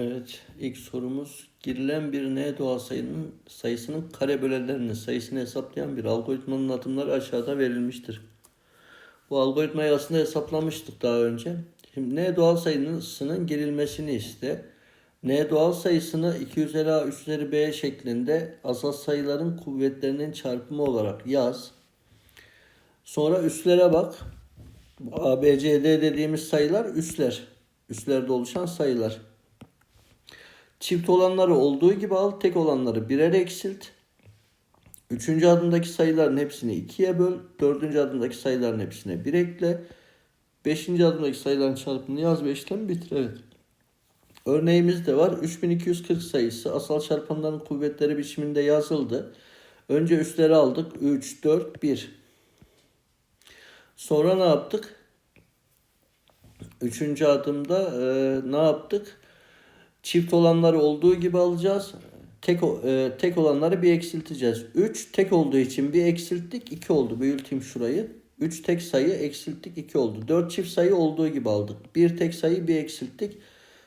Evet, ilk sorumuz girilen bir n doğal sayının sayısının kare bölelerinin sayısını hesaplayan bir algoritmanın adımları aşağıda verilmiştir. Bu algoritmayı aslında hesaplamıştık daha önce. Şimdi n doğal sayısının girilmesini iste. n doğal sayısını 2 üzeri a 3 üzeri b şeklinde asal sayıların kuvvetlerinin çarpımı olarak yaz. Sonra üslere bak. A, B, C, D dediğimiz sayılar üsler. Üslerde oluşan sayılar. Çift olanları olduğu gibi al, tek olanları birer eksilt. Üçüncü adımdaki sayıların hepsini ikiye böl. Dördüncü adımdaki sayıların hepsine bir ekle. Beşinci adımdaki sayıların çarpımını yaz ve işlemi bitir. Evet. Örneğimiz de var. 3240 sayısı asal çarpanların kuvvetleri biçiminde yazıldı. Önce üstleri aldık. 3, 4, 1. Sonra ne yaptık? Üçüncü adımda e, ne yaptık? Çift olanları olduğu gibi alacağız. Tek e, tek olanları bir eksilteceğiz. 3 tek olduğu için bir eksilttik 2 oldu. Büyüteyim şurayı. 3 tek sayı eksilttik 2 oldu. 4 çift sayı olduğu gibi aldık. Bir tek sayı bir eksilttik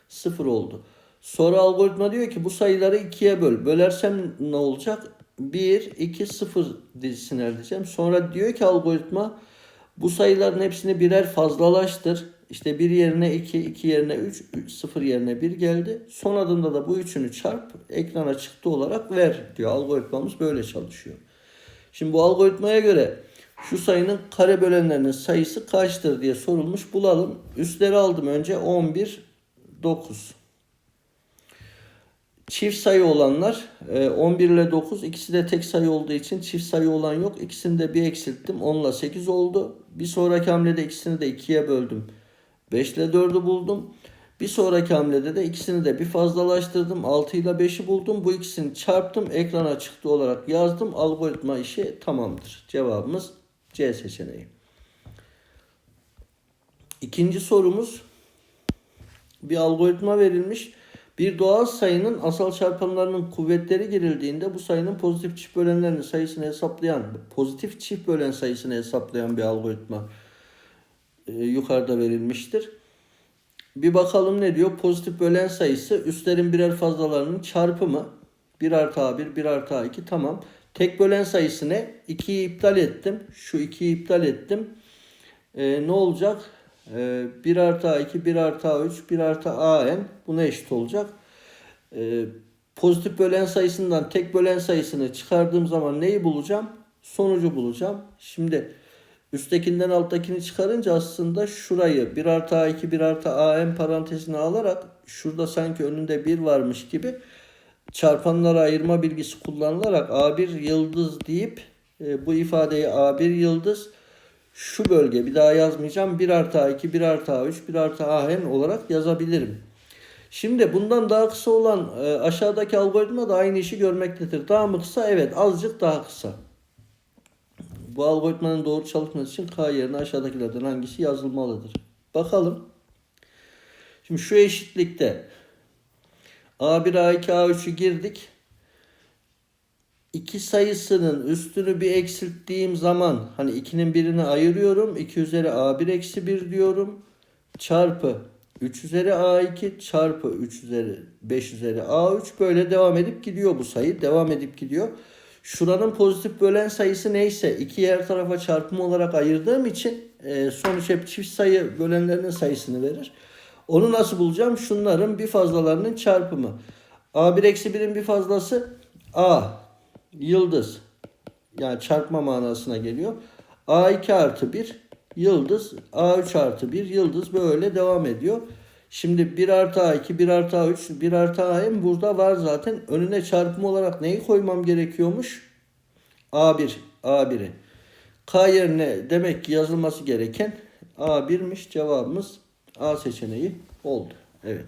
0 oldu. Sonra algoritma diyor ki bu sayıları ikiye böl. Bölersem ne olacak? 1, 2, 0 dizisini elde edeceğim. Sonra diyor ki algoritma bu sayıların hepsini birer fazlalaştır. İşte 1 yerine 2, 2 yerine 3, 0 yerine 1 geldi. Son adımda da bu üçünü çarp, ekrana çıktı olarak ver diyor. Algoritmamız böyle çalışıyor. Şimdi bu algoritmaya göre şu sayının kare bölenlerinin sayısı kaçtır diye sorulmuş. Bulalım. Üstleri aldım önce 11, 9. Çift sayı olanlar e, 11 ile 9 ikisi de tek sayı olduğu için çift sayı olan yok. İkisini de bir eksilttim. 10 ile 8 oldu. Bir sonraki hamlede ikisini de 2'ye böldüm. 5 ile 4'ü buldum. Bir sonraki hamlede de ikisini de bir fazlalaştırdım. 6 ile 5'i buldum. Bu ikisini çarptım. Ekrana çıktı olarak yazdım. Algoritma işi tamamdır. Cevabımız C seçeneği. İkinci sorumuz bir algoritma verilmiş. Bir doğal sayının asal çarpanlarının kuvvetleri girildiğinde bu sayının pozitif çift bölenlerinin sayısını hesaplayan, pozitif çift bölen sayısını hesaplayan bir algoritma e, yukarıda verilmiştir. Bir bakalım ne diyor? Pozitif bölen sayısı üstlerin birer fazlalarının çarpımı. 1 artı A1, 1 artı A2 tamam. Tek bölen sayısı ne? 2'yi iptal ettim. Şu 2'yi iptal ettim. E, ne olacak? E, 1 artı A2, 1 artı A3, 1 artı AN buna eşit olacak. E, pozitif bölen sayısından tek bölen sayısını çıkardığım zaman neyi bulacağım? Sonucu bulacağım. Şimdi üsttekinden alttakini çıkarınca aslında şurayı 1 artı A2, 1 artı AN parantezine alarak şurada sanki önünde 1 varmış gibi çarpanlara ayırma bilgisi kullanılarak A1 yıldız deyip e, bu ifadeyi A1 yıldız şu bölge bir daha yazmayacağım 1 artı A2, 1 artı A3, 1 artı AN olarak yazabilirim. Şimdi bundan daha kısa olan e, aşağıdaki algoritma da aynı işi görmektedir. Daha mı kısa? Evet azıcık daha kısa. Bu algoritmanın doğru çalışması için K yerine aşağıdakilerden hangisi yazılmalıdır? Bakalım. Şimdi şu eşitlikte A1, A2, A3'ü girdik. İki sayısının üstünü bir eksilttiğim zaman hani 2'nin birini ayırıyorum. 2 üzeri A1 eksi 1 diyorum. Çarpı 3 üzeri A2 çarpı 3 üzeri 5 üzeri A3 böyle devam edip gidiyor bu sayı. Devam edip gidiyor. Şuranın pozitif bölen sayısı neyse iki yer tarafa çarpım olarak ayırdığım için e, sonuç hep çift sayı bölenlerinin sayısını verir. Onu nasıl bulacağım? Şunların bir fazlalarının çarpımı. A1 eksi 1'in bir fazlası A yıldız yani çarpma manasına geliyor. A2 artı 1 yıldız A3 artı 1 yıldız böyle devam ediyor. Şimdi 1 artı A2, 1 artı A3, 1 artı AM burada var zaten. Önüne çarpım olarak neyi koymam gerekiyormuş? A1, A1'i. K yerine demek ki yazılması gereken A1'miş. Cevabımız A seçeneği oldu. Evet.